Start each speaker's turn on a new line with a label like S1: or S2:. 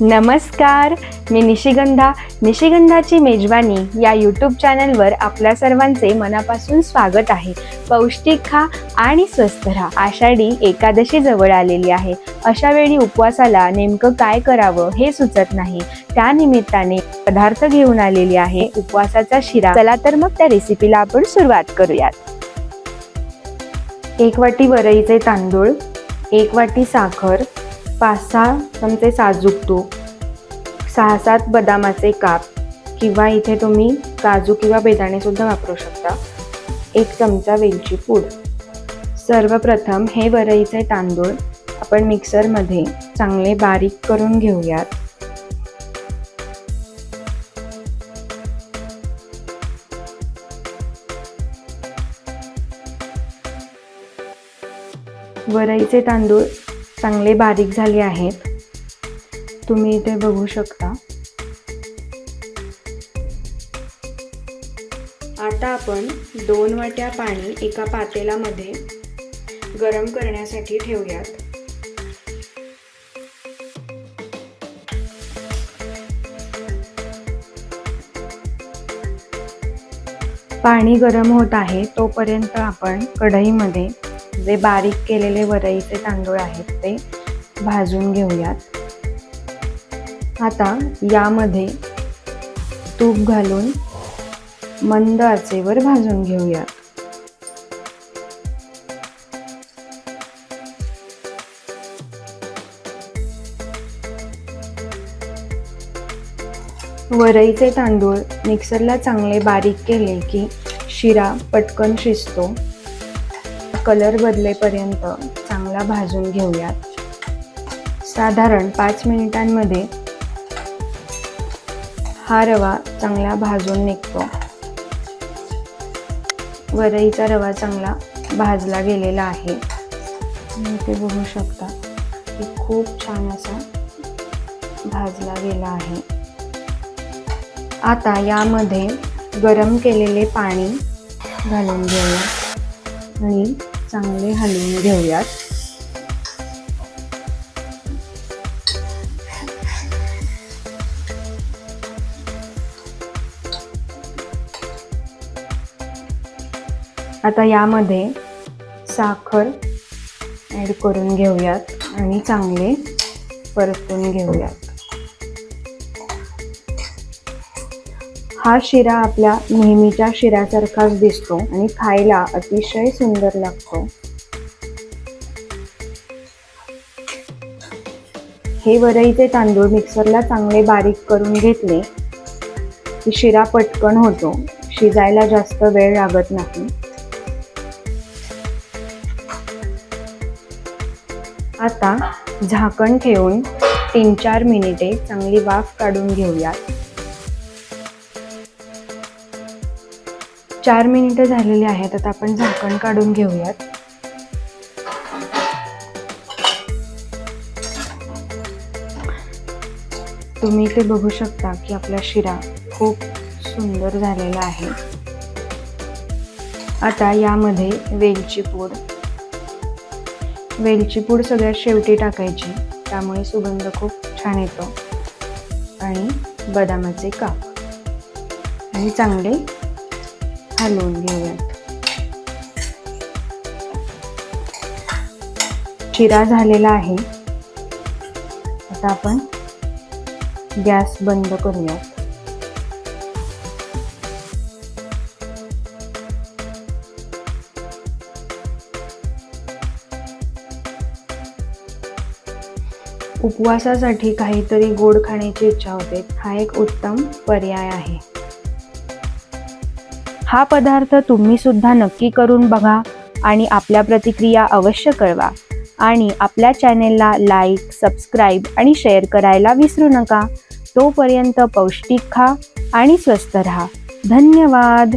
S1: नमस्कार मी निशिगंधा. निशिगंधाची मेजवानी या यूट्यूब चॅनलवर आपल्या सर्वांचे मनापासून स्वागत आहे. पौष्टिक खा आणि स्वस्थ राहा. आषाढी एकादशी जवळ आलेली आहे. अशा वेळी उपवासाला नेमकं काय करावं हे सुचत नाही. त्या निमित्ताने पदार्थ घेऊन आलेली आहे. उपवासाचा शिरा. चला तर मग त्या रेसिपीला आपण सुरुवात करूयात. एक वाटी वरईचे तांदूळ एक वाटी साखर पाच सहा चमचे साजूक तूप. सहा सात बदामाचे काप. किंवा इथे तुम्ही काजू किंवा बेदाणेसुद्धा वापरू शकता. एक चमचा वेलची पूड. सर्वप्रथम हे वरईचे तांदूळ आपण मिक्सरमध्ये चांगले बारीक करून घेऊयात. वरईचे तांदूळ चांगले बारीक झाले आहेत. तुम्ही इथे बघू शकता. आता आपण दोन वाट्या पाणी एका पातेलामध्ये गरम करण्यासाठी ठेवूयात. पाणी गरम होत आहे तोपर्यंत आपण कढईमध्ये जे बारीक केलेले वरईचे तांदूळ आहेत ते भाजून घेऊयात. आता यामध्ये तूप घालून मंद आचेवर भाजून घेऊयात. वरईचे तांदूळ मिक्सरला चांगले बारीक केले की शिरा पटकन शिजतो. कलर बदलेपर्यंत चांगला भाजून घेऊयात. साधारण पाच मिनिटांमध्ये हा रवा चांगला भाजून निघतो. वरईचा रवा चांगला भाजला गेलेला आहे. तुम्ही ते बघू शकता की खूप छान असा भाजला गेला आहे. आता यामध्ये गरम केलेले पाणी घालून घेऊया. आणि चांगले हलवून घेऊयात. आता यामध्ये साखर ॲड करून घेऊयात आणि चांगले परतून घेऊयात. हा शिरा आपल्या नेहमीच्या शिऱ्यासारखाच दिसतो आणि खायला अतिशय सुंदर लागतो. हे वरईचे तांदूळ मिक्सरला चांगले बारीक करून घेतले की शिरा पटकन होतो. शिजायला जास्त वेळ लागत नाही. आता झाकण ठेवून तीन चार मिनिटे चांगली वाफ काढून घेऊयात. चार मिनिटं झालेली आहेत आता आपण झाकण काढून घेऊयात. तुम्ही ते बघू शकता की आपला शिरा खूप सुंदर झालेला आहे. आता यामध्ये वेलची पूड. वेलची पूड सगळ्यात शेवटी टाकायची त्यामुळे सुगंध खूप छान येतो. आणि बदामाचे काप. आणि चांगले हलवून घेऊयात शिरा झालेला आहे. आता आपण गॅस बंद करूयात उपवासासाठी काहीतरी गोड खाण्याची इच्छा होते. हा एक उत्तम पर्याय आहे. हा पदार्थ तुम्ही सुद्धा नक्की करून बघा आणि आपल्या प्रतिक्रिया अवश्य कळवा. आणि आपल्या चॅनेलला लाईक सबस्क्राईब आणि शेअर करायला विसरू नका. तोपर्यंत पौष्टिक खा आणि स्वस्त राहा. धन्यवाद!